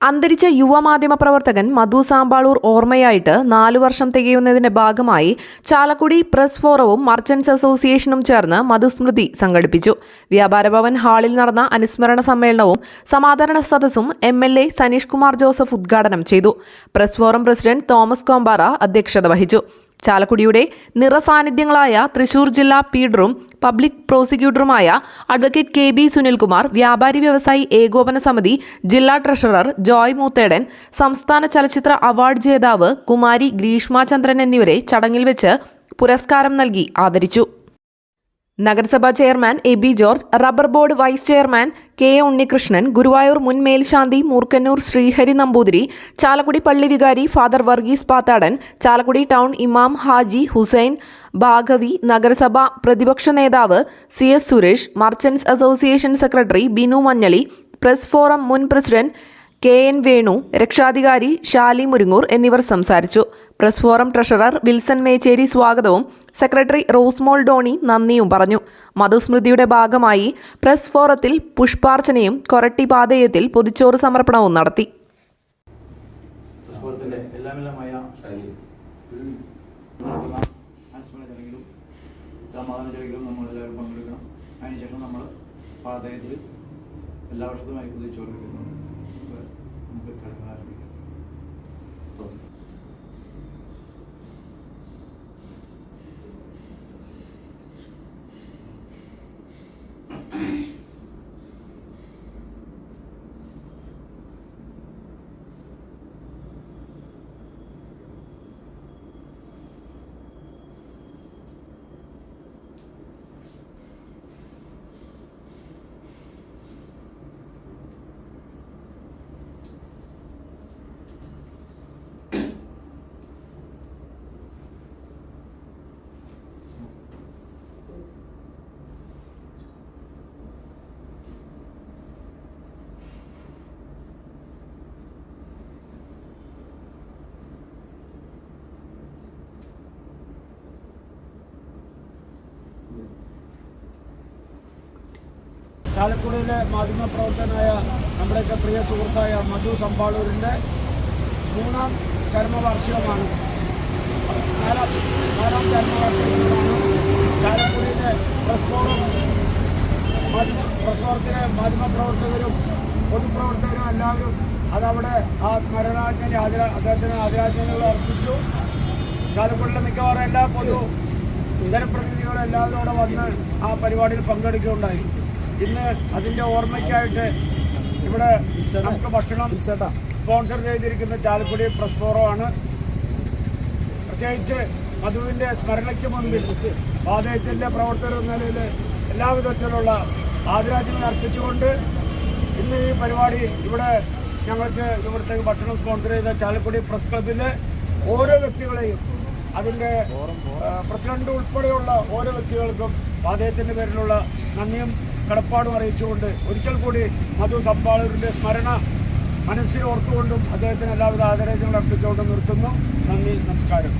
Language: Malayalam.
അന്തരിച്ച യുവമാധ്യമ പ്രവർത്തകൻ മധു സാമ്പാളൂർ ഓർമ്മയായിട്ട് നാലു വർഷം തികയുന്നതിന്റെ ഭാഗമായി ചാലക്കുടി പ്രസ് ഫോറവും മർച്ചന്റ്സ് അസോസിയേഷനും ചേർന്ന് മധുസ്മൃതി സംഘടിപ്പിച്ചു. വ്യാപാരഭവൻ ഹാളിൽ നടന്ന അനുസ്മരണ സമ്മേളനവും സമാദരണ സദസ്സും M L A Saneesh Kumar Joseph ഉദ്ഘാടനം ചെയ്തു. Press forum president Thomas Kombara അധ്യക്ഷത വഹിച്ചു. ചാലക്കുടിയുടെ നിറസാന്നിധ്യങ്ങളായ തൃശൂർ ജില്ലാ പീഡറും പബ്ലിക് പ്രോസിക്യൂട്ടറുമായ അഡ്വക്കേറ്റ് കെ ബി സുനിൽകുമാർ വ്യാപാരി വ്യവസായി ഏകോപന സമിതി ജില്ലാ ട്രഷറർ ജോയ് മൂത്തേടൻ സംസ്ഥാന ചലച്ചിത്ര അവാർഡ് ജേതാവ് കുമാരി ഗ്രീഷ്മ ചന്ദ്രൻ എന്നിവരെ ചടങ്ങിൽ വെച്ച് പുരസ്കാരം നൽകി ആദരിച്ചു. നഗരസഭാ chairman A B George rubber board vice chairman K A Unnikrishnan Guruvayur മുൻ മേൽശാന്തി മൂർക്കന്നൂർ ശ്രീഹരി നമ്പൂതിരി ചാലക്കുടി പള്ളി വികാരി ഫാദർ വർഗീസ് പാത്താടൻ ചാലക്കുടി ടൗൺ ഇമാം ഹാജി ഹുസൈൻ ഭാഗവി നഗരസഭാ പ്രതിപക്ഷ നേതാവ് C S Suresh merchants association secretary Binu Manjali press forum മുൻ പ്രസിഡന്റ് കെ എൻ വേണു രക്ഷാധികാരി ഷാലി മുരുങ്ങൂർ എന്നിവർ സംസാരിച്ചു. Press forum treasurer Wilson Mecheri സ്വാഗതവും സെക്രട്ടറി റോസ്മോൾ ഡോണി നന്ദിയും പറഞ്ഞു. മധുസ്മൃതിയുടെ ഭാഗമായി പ്രസ് ഫോറത്തിൽ പുഷ്പാർച്ചനയും കൊരട്ടി പാതയത്തിൽ പൊതിച്ചോറ് സമർപ്പണവും നടത്തി. സമാധാന ചടങ്ങിലും നമ്മൾ എല്ലാവരും പങ്കെടുക്കണം. അതിനുശേഷം നമ്മൾ പാതയത്തിൽ എല്ലാ വർഷത്തുമായി കുതിച്ചുകൊണ്ടിരിക്കുന്നു നമുക്ക് ചടങ്ങുകൾ ആരംഭിക്കാം. ചാലക്കുടിയിലെ മാധ്യമപ്രവർത്തകനായ നമ്മുടെയൊക്കെ പ്രിയ സുഹൃത്തായ മധു സമ്പാളൂരിന്റെ മൂന്നാം ചരമവാർഷികമാണ്. നാലാം ചരമവാർഷികമാണ് ചാലക്കുടിയിലെ പ്രസ് ഫോറും പ്രസ് ഫോറത്തിലെ മാധ്യമപ്രവർത്തകരും പൊതുപ്രവർത്തകരും എല്ലാവരും അതവിടെ ആ സ്മരണാഞ്ജലി ആദരാ അദ്ദേഹത്തിന് ആദരാജ്ഞനുകൾ അർപ്പിച്ചു. ചാലക്കുടിയിലെ മിക്കവാറും എല്ലാ പൊതു ജനപ്രതിനിധികളും എല്ലാവരും കൂടെ വന്ന് ആ പരിപാടിയിൽ പങ്കെടുക്കുകയുണ്ടായി. ഇന്ന് അതിന്റെ ഓർമ്മയ്ക്കായിട്ട് ഇവിടെ നമുക്ക് ഭക്ഷണം സ്പോൺസർ ചെയ്തിരിക്കുന്ന ചാലക്കുടി പ്രസ് ആണ്. പ്രത്യേകിച്ച് മധുവിന്റെ സ്മരണയ്ക്ക് മുമ്പിൽ പാതയത്തിന്റെ പ്രവർത്തകർ എന്ന നിലയിൽ എല്ലാവിധത്തിലുള്ള ആദരാജ്യങ്ങൾ അർപ്പിച്ചുകൊണ്ട് ഇന്ന് ഈ പരിപാടി ഇവിടെ ഞങ്ങൾക്ക് ഇവിടുത്തെ ഭക്ഷണം സ്പോൺസർ ചെയ്ത ചാലക്കുടി പ്രസ് ക്ലബിലെ ഓരോ വ്യക്തികളെയും അതിന്റെ പ്രസിഡന്റ് ഉൾപ്പെടെയുള്ള ഓരോ വ്യക്തികൾക്കും അദ്ദേഹത്തിന്റെ പേരിലുള്ള നന്ദിയും കടപ്പാടും അറിയിച്ചുകൊണ്ട് ഒരിക്കൽ കൂടി മധു സമ്പാളൂരിന്റെ സ്മരണ മനസ്സിൽ ഓർത്തുകൊണ്ടും അദ്ദേഹത്തിന് എല്ലാവിധ ആദരാജ്യങ്ങൾ അർപ്പിച്ചുകൊണ്ടും നിർത്തുന്നു. നന്ദി നമസ്കാരം.